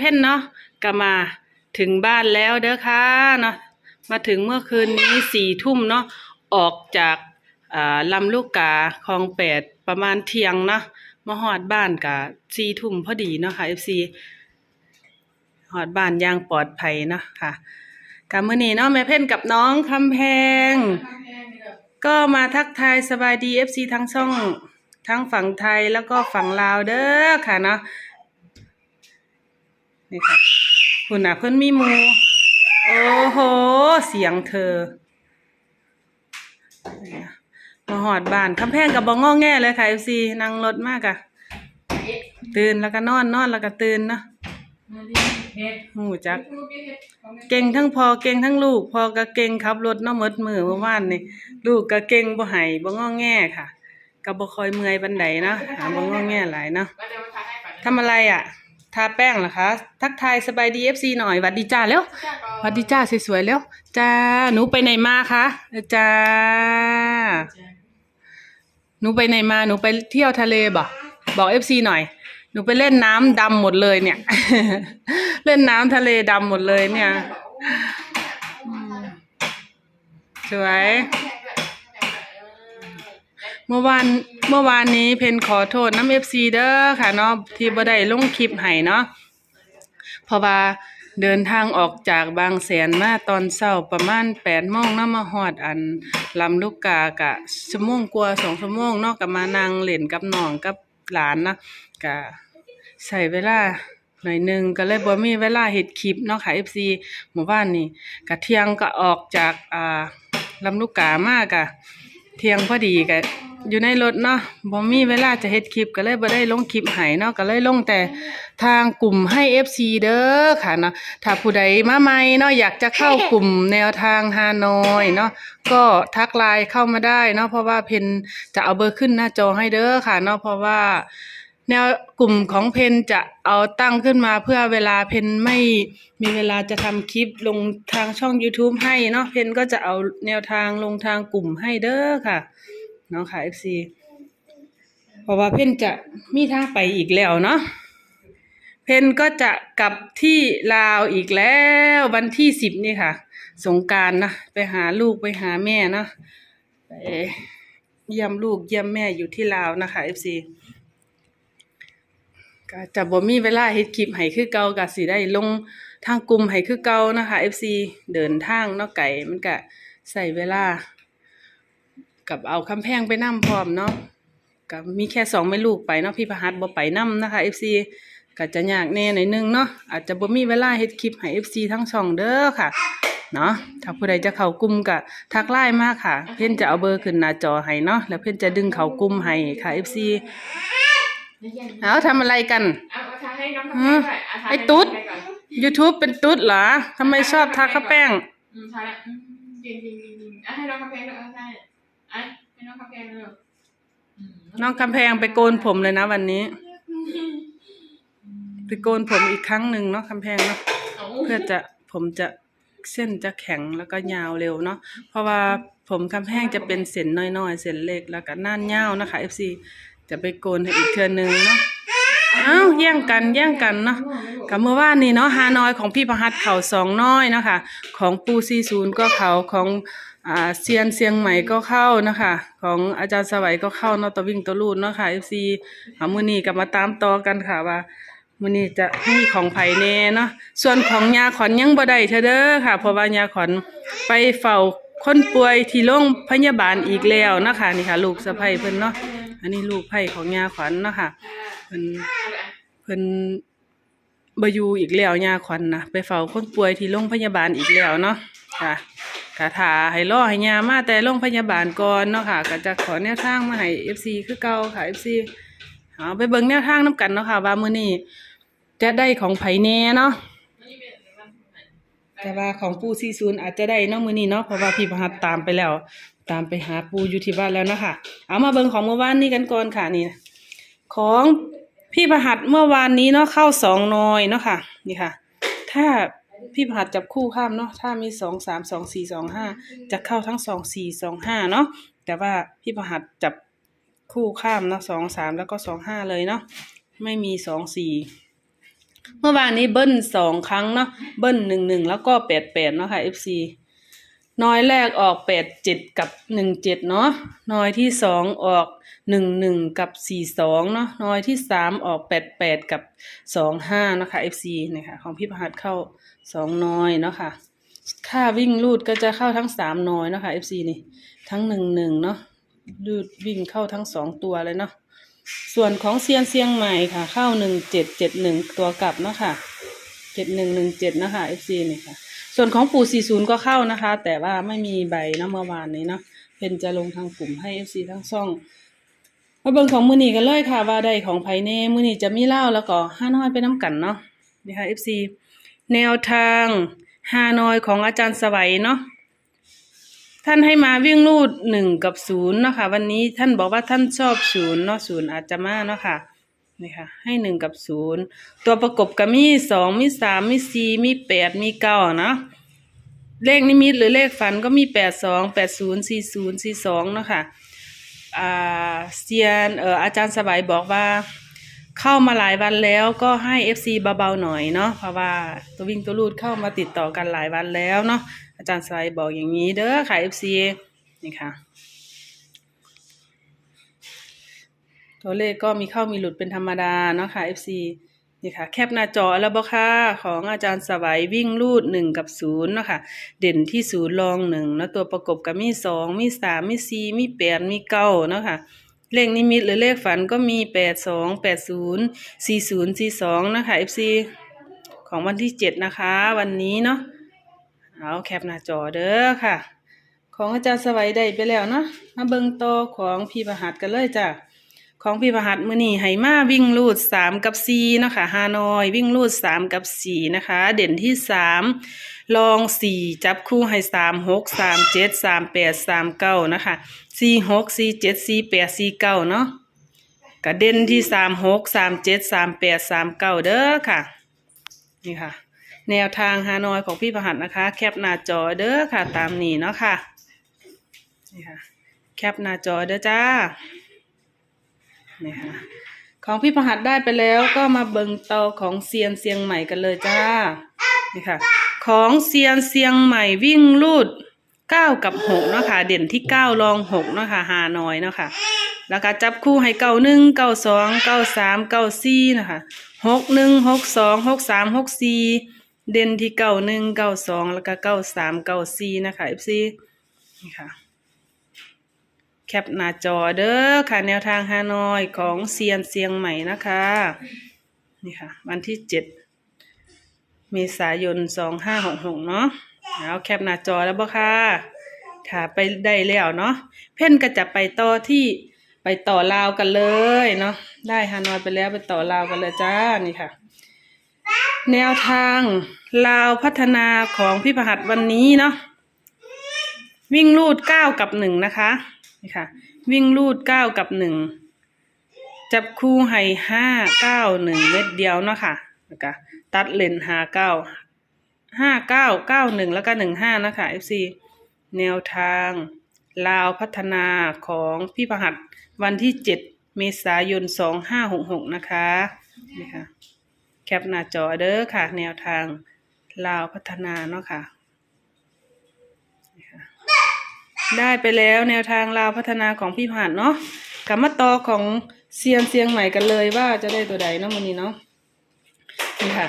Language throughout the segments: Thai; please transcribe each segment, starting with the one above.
เพ่นเนาะก็มาถึงบ้านแล้วเด้อค่ะเนาะมาถึงเมื่อคืนนี้สี่ทุ่มเนาะออกจากลำลูกกาคลองแปดประมาณเที่ยงเนาะมาหอดบ้านกะสี่ทุ่มพอดีเนาะค่ะ FC หอดบ้านย่างปลอดภัยเนาะค่ะกามื้อนี้เนาะแม่เพ่นกับน้องคำแพง ก็มาทักทายสบายดี FC ทั้งช่องทั้งฝั่งไทยแล้วก็ฝั่งลาวเด้อค่ะเนาะ นี่ค่ะคุณน่ะเพิ่นมีมู โอ้โห เสียงเธอมาหอดบ้านคำแพงกับบ่งงอแง่เลยค่ะ FC นั่งรถมากอะตื่นแล้วก็นอนนอนแล้วก็ตื่นเนาะหูจัก เก่งทั้งพอเก่งทั้งลูก พอก็เก่งขับรถเนาะหมดมือเมื่อวานนี่ลูกก็เก่งบ่ให้บ่งอแง่ค่ะก็บ่คอยเมื่อยปานใดเนาะหาบ่งอแง่หลายเนาะทำอะไรอะ ทาแป้งเหรอคะ ทักทายสบายดี FC หน่อยหวัดดีจ้าเร็วหวัดดีจ้าสวยๆเร็วจ้าหนูไปไหนมาคะเออจ้าหนูไปไหนมาหนูไปเที่ยวทะเลบ่บอก FC หน่อย หนูไปเล่นน้ำดำหมดเลยเนี่ย เล่นน้ำทะเลดำหมดเลยเนี่ยสวย เมื่อวานเมื่อวานนี้เพนขอโทษน้ำเอฟซีเด้อค่ะเนาะที่บ่ได้ลงคลิปให้เนาะเพราะว่าเดินทางออกจากบางแสนมาตอนเช้าประมาณแปดโมงเนามาฮอดอันลำลูกกากะชั่วโมงกว่าสองชั่วโมงเนาะก็มานั่งเล่นกับน้องกับหลานเนาะก็ใช้เวลาหน่อยหนึ่งก็เลยบ่มีเวลาเฮ็ดคลิปเนาะค่ะ FC หมู่บ้านนี่กะเที่ยงก็ออกจากอ่าลำลูกกามากะเที่ยงพอดีก็ อยู่ในรถเนาะบ่มีเวลาจะเฮ็ดคลิปก็เลยบ่ได้ลงคลิปให้เนาะก็เลยลงแต่ทางกลุ่มให้ FC เด้อค่ะเนาะถ้าผู้ใดมาใหม่เนาะอยากจะเข้ากลุ่มแนวทางฮานอยเนาะก็ทักไลน์เข้ามาได้เนาะเพราะว่าเพนจะเอาเบอร์ขึ้นหน้าจอให้เด้อค่ะเนาะเพราะว่าแนวกลุ่มของเพนจะเอาตั้งขึ้นมาเพื่อเวลาเพนไม่มีเวลาจะทำคลิปลงทางช่อง YouTube ให้เนาะเพนก็จะเอาแนวทางลงทางกลุ่มให้เด้อค่ะ เนาะค่ะ FC เพราะว่าเพนจะมีทางไปอีกแล้วเนาะเพนก็จะกลับที่ลาวอีกแล้ววันที่สิบนี่ค่ะ สงการนะไปหาลูกไปหาแม่เนาะไปเยี่ยมลูกเยี่ยมแม่อยู่ที่ลาวนะคะ FC ก็จะบ่มีเวลาเฮ็ดคลิปให้คือเก่าก็สิได้ลงทางกลุ่มให้คือเก่านะคะ FC เดินทางเนาะไก่มันก็ใส่เวลา กับเอาคำแพงไปนํพร้อมเนาะก็มีแค่สองแม่ลูกไปเนาะพี่ประหัสบ่ไปนํนะคะ FC ก็จะยากแน่หน่อยนึงเนาะอาจจะบ่มีเวลาเฮ็ดคลิปให้ FC ทั้งช่องเด้อค่ะเนาะถ้าผู้ใดจะเข้ากลุ่มก็ทักไลน์มาค่ะ เพิ่นจะเอาเบอร์ขึ้นหน้าจอให้เนาะแล้วเพิ่นจะดึงเข้ากลุ่มให้ค่ะ FC เอาทำอะไรกันเอาเอาทาให้น้องทาให้ด้วยเอาทาไอ้ให้ตุ๊ดทาให้ก่อน YouTube เป็นตุ๊ดเหรอทำไมชอบทาข้าวแป้ง อืมทาแล้วจริงจริงจริงจริงให้น้องคำแพงด้วยเอาให้ ไอ้ให้น้องคำแพงด้วยอืมน้องกำแพงไปโกนผมเลยนะวันนี้ ไปโกนผมอีกครั้งหนึ่งเนาะกำแพงเนาะ เอาเพื่อจะผมจะเส้นจะแข็งแล้วก็ยาวเร็วเนาะเพราะว่าผมกำแพงจะเป็นเส้นน้อยๆ เส้นเล็กแล้วก็น่านยาวนะคะ FC จะไปโกนให้อีกเทือนึงเนาะเอ้าแย่งกันแย่งกันเนาะกับเมื่อวานนี้เนาะฮานอยของพี่ประหัตเขาสองน้อยนะคะของปูซีศูนย์ก็เขาของ อ่าเซียนเซียงใหม่ก็เข้านะคะ ของอาจารย์สวัยก็เข้าเนาะตะวิ่งตะลูดเนาะค่ะ FC เอามือนี้ก็มาตามต่อกันค่ะว่ามือนี้จะให้ของไผ่แน่เนาะส่วนของยาขอนยังบ่ได้เธอเด้อค่ะ เพราะว่ายาขอนไปเฝ้าคนป่วยที่โรงพยาบาลอีกแล้วนะคะนี่ค่ะ ลูกสะใภ้เพิ่นเนาะอันนี้ลูกไผ่ของยาขอนเนาะค่ะเพิ่นเพิ่นบอยู่อีกแล้วยาขวัญนะไปเฝ้าคนป่วยที่โรงพยาบาลอีกแล้วเนาะค่ะ กะถาให้รอให้ยามาแต่โรงพยาบาลก่อนเนาะค่ะ ก็จะขอแนวทางมาให้ FC คือเก่าค่ะ FC เอาไปเบิ่งแนวทางนํกันเนาะค่ะ ว่ามื้อนี้จะได้ของไผแน่เนาะแต่ว่าของปู่40อาจจะได้เนาะมื้อนี้เนาะเพราะว่าพี่ประหัตตามไปแล้ว ตามไปหาปู่อยู่ที่บ้านแล้วเนาะค่ะ เอามาเบิ่งของเมื่อวานนี้กันก่อนค่ะนี่ ของพี่ประหัดเมื่อวานนี้เนาะเข้าสองหนอยเนาะค่ะ นี่ค่ะ ถ้า พี่ผัดจับคู่ข้ามเนาะถ้ามีสองสามสองสี่สองห้าจะเข้าทั้งสองสี่สองห้าเนาะแต่ว่าพี่ผหัดจับคู่ข้ามเนาะสองสามแล้วก็สองห้าเลยเนาะไม่มีสองสี่เมื่อวานนี้เบิ้ลสองครั้งเนาะเบิ้ลหนึ่งหนึ่งแล้วก็แปดแปดเนาะค่ะ FC น้อยแรกออกแปดเจ็ดกับหนึ่งเจ็ดเนาะน้อยที่สองออกหนึ่งหนึ่งกับสี่สองเนาะน้อยที่สามออกแปดแปดกับสองห้านะคะ FC เนี่ยค่ะของพี่ประหัดเข้าสองน้อยเนาะค่ะค่าวิ่งลูดก็จะเข้าทั้งสามน้อยเนาะค่ะ FC นี่ทั้งหนึ่งหนึ่งเนาะลูดวิ่งเข้าทั้งสองตัวเลยเนาะส่วนของเซียนเซียงใหม่ค่ะ เข้าหนึ่งเจ็ดเจ็ดหนึ่งตัวกลับเนาะค่ะเจ็ดหนึ่งหนึ่งเจ็ดนะคะ FC นี่ค่ะ ส่วนของปู่สี่ศูนย์ก็เข้านะคะ แต่ว่าไม่มีใบนะเมื่อวานนี้เนาะเป็นจะลงทางกลุ่มให้ FC ทั้งช่องมาเบิ่งของมือนีกันเลยค่ะ ว่าได้ของไผเน่มือนีจะมีเล้าแล้วก็ห้าน้อยไปน้ำกันเนาะนี่ค่ะ FC แนวทางฮานอยของอาจารย์สวัยเนาะท่านให้มาวิ่งลูดหนึ่งกับศูนย์เนาะค่ะ วันนี้ท่านบอกว่าท่านชอบศูนย์เนาะศูนย์อาจจะมาเนาะค่ะ นี่ค่ะ ให้หนึ่งกับศูนย์ตัวประกบก็มีสองมีสามมีสี่มีแปดมีเก้าเนาะเลขนิมิตหรือเลขฝันก็มีแปดสองแปดศูนย์สี่ศูนย์สี่สองเนาะค่ะอ่าเซียนเอ่ออาจารย์สบายบอกว่า เข้ามาหลายวันแล้วก็ให้ FC เบาๆหน่อยเนาะเพราะว่าตัววิ่งตัวรูดเข้ามาติดต่อกันหลายวันแล้วเนาะอาจารย์สายบอกอย่างนี้เด้อค่ะ FC นี่ค่ะ ตัวเลขก็มีเข้ามีหลุดเป็นธรรมดาเนาะค่ะ FC นี่ค่ะ แคปหน้าจอแล้วบ่ค่ะของอาจารย์สวัยวิ่งรูดหนึ่งกับศูนย์เนาะค่ะ เด่นที่ศูนย์รองหนึ่งแล้วตัวประกบกับมีสองมีสามมีสี่มีแปดมีเก้าเนาะค่ะ เลขนิมิตหรือเลขฝันก็มีแปดสองแปดศูนย์สี่ศูนย์สี่สองนะคะ FC ของวันที่เจ็ดนะคะ วันนี้เนาะเอาแคปหน้าจอเด้อค่ะ ของอาจารย์สวัยได้ไปแล้วเนาะมาเบิ่งโตของพี่ประหัดกันเลยจ้ะ ของพี่ประหัดมือนี่ไหมาวิ่งลูดสามกับสี่นะคะฮานอย วิ่งลูดสามกับสี่นะคะ เด่นที่สามลองสี่จับคู่ให้สามหกสามเจ็ดสามแปดสามเก้านะคะสี่หกสี่เจ็ดสี่แปดสี่เก้าเนาะกระเด่นที่สามหกสามเจ็ดสามแปดสามเก้าเด้อค่ะ นี่ค่ะ แนวทางฮานอยของพี่ประหัดนะคะ แคปหน้าจอเด้อค่ะ ตามนี้เนาะค่ะนี่ค่ะ แคปหน้าจอเด้อจ้า นี่ค่ะของพี่ประหัดได้ไปแล้วก็มาเบิงเตาของเซียนเซียงใหม่กันเลยจ้านี่ค่ะ ของเซียนเซียงใหม่วิ่งลูดเก้ากับหกเนาะค่ะเด่นที่เก้ารองหกเนาะค่ะฮานอยเนาะค่ะแล้วก็จับคู่ให้เก้าหนึ่งเก้าสองเก้าสามเก้าสี่นะคะหกหนึ่งหกสองหกสามหกสี่เด่นที่เก้าหนึ่งเก้าสองแล้วก็เก้าสามเก้าสี่นะคะเอฟซีนี่ค่ะ แคปหน้าจอเด้อค่ะ แนวทางฮานอยของเซียนเซียงใหม่นะคะ นี่ค่ะ วันที่เจ็ดเมษายนสองห้าหกหกเนาะเอาแคปหน้าจอแล้วบ่ค่ะถ้าไปได้แล้วเนาะเพ่นก็จะไปต่อที่ไปต่อลาวกันเลยเนาะได้ฮานอยไปแล้วไปต่อลาวกันเลยจ้านี่ค่ะ แนวทางลาวพัฒนาของพี่ประหัดวันนี้เนาะวิ่งลูดเก้ากับหนึ่งนะคะ นี่ค่ะ วิ่งลูดเก้ากับหนึ่งจับคู่ให้ห้าเก้าหนึ่งเม็ดเดียวเนาะค่ะแล้วก็ตัดเลนหาเก้าห้าเก้าเก้าหนึ่งแล้วก็หนึ่งห้านะคะ FC แนวทางลาวพัฒนาของพี่ประหัดวันที่เจ็ดเมษายนสองห้าหกหกนะคะนี่ค่ะแคปหน้าจอเด้อค่ะ แนวทางลาวพัฒนาเนาะค่ะนี่ค่ะ ได้ไปแล้วแนวทางลาวพัฒนาของพี่ผ่านเนาะกลับมาต่อของเซียนเซียงใหม่กันเลยว่าจะได้ตัวใดเนาะวันนี้เนาะนี่ค่ะ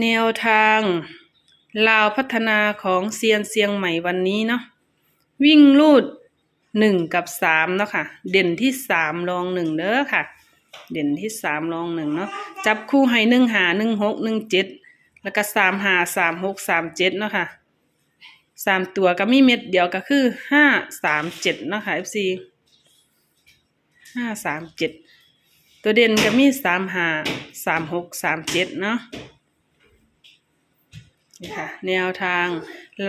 แนวทางลาวพัฒนาของเซียนเซียงใหม่วันนี้เนาะวิ่งลูดหนึ่งกับสามเนาะค่ะ เด่นที่สามรองหนึ่งเด้อค่ะ เด่นที่สามรองหนึ่งเนาะจับคู่ให้หนึ่งหาหนึ่งหกหนึ่งเจ็ดแล้วก็สามหาสามหกสามเจ็ดเนาะค่ะ สามตัวก็มีเม็ดเดียวก็คือห้าสามเจ็ดเนาะค่ะ FC ห้าสามเจ็ดตัวเด่นก็มีสามหาสามหกสามเจ็ดเนาะนี่ค่ะแนวทาง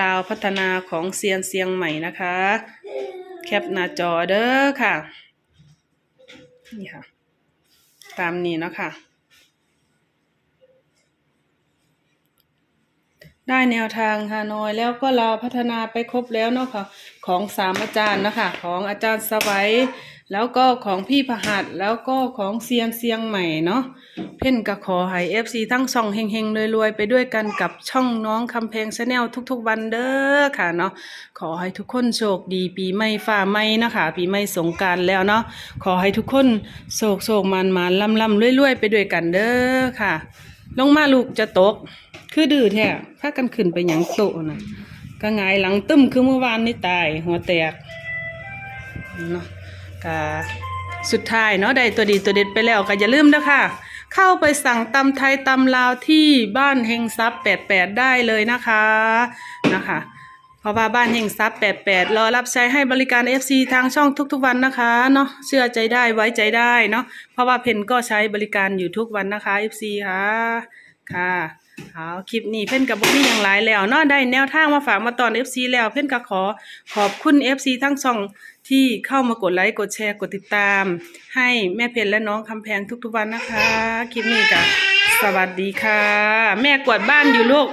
ลาวพัฒนาของเซียนเซียงใหม่นะคะ แคปหน้าจอเด้อค่ะ นี่ค่ะ ตามนี้เนาะค่ะ ได้แนวทางฮานอยแล้วก็เราพัฒนาไปครบแล้วเนาะค่ะของสามอาจารย์นะคะของอาจารย์สวัยแล้วก็ของพี่พหัสแล้วก็ของเซียนเซียงใหม่เนาะเพ่นก็ขอให้เอฟซีทั้งสองเฮงๆรวยๆไปด้วยกันกับช่องน้องคำเพลงชาแนลทุกๆวันเด้อค่ะเนาะขอให้ทุกคนโชคดีปีใหม่ฝ่าใหม่นะคะปีใหม่สงการแล้วเนาะขอให้ทุกคนโศกโศกมันมันลำลำรวยๆไปด้วยกันเด้อค่ะ ลงมาลูกจะตก คือดื้อแท้พากันขึ้นไปหยังโตนะก็งายหลังตึ้มคือเมื่อวานนี่ตาย หัวแตกเนาะก็สุดท้ายเนาะได้ตัวดีตัวเด็ดไปแล้วก็อย่าลืมนะคะเข้าไปสั่งตำไทยตำลาวที่บ้านเฮงซับแปดแปดได้เลยนะคะนะคะ เพราะว่าบ้านเฮงซับ88รอรับใช้ให้บริการ FC ทางช่องทุกๆวันนะคะเนาะเชื่อใจได้ไว้ใจได้เนาะเพราะว่าเพนก็ใช้บริการอยู่ทุกวันนะคะ FC ค่ะค่ะเอาคลิปนี้เพ่นกับบ่มีอย่างหลายแล้วเนาะได้แนวทางมาฝากมาตอน FC แล้วเพ่นก็ขอขอบคุณ FC ทั้งช่องที่เข้ามากดไลค์กดแชร์กดติดตาม ให้แม่เพนและน้องคำแพงทุกๆวันนะคะ คลิปนี้ก็สวัสดีค่ะ แม่กวาดบ้านอยู่ลูก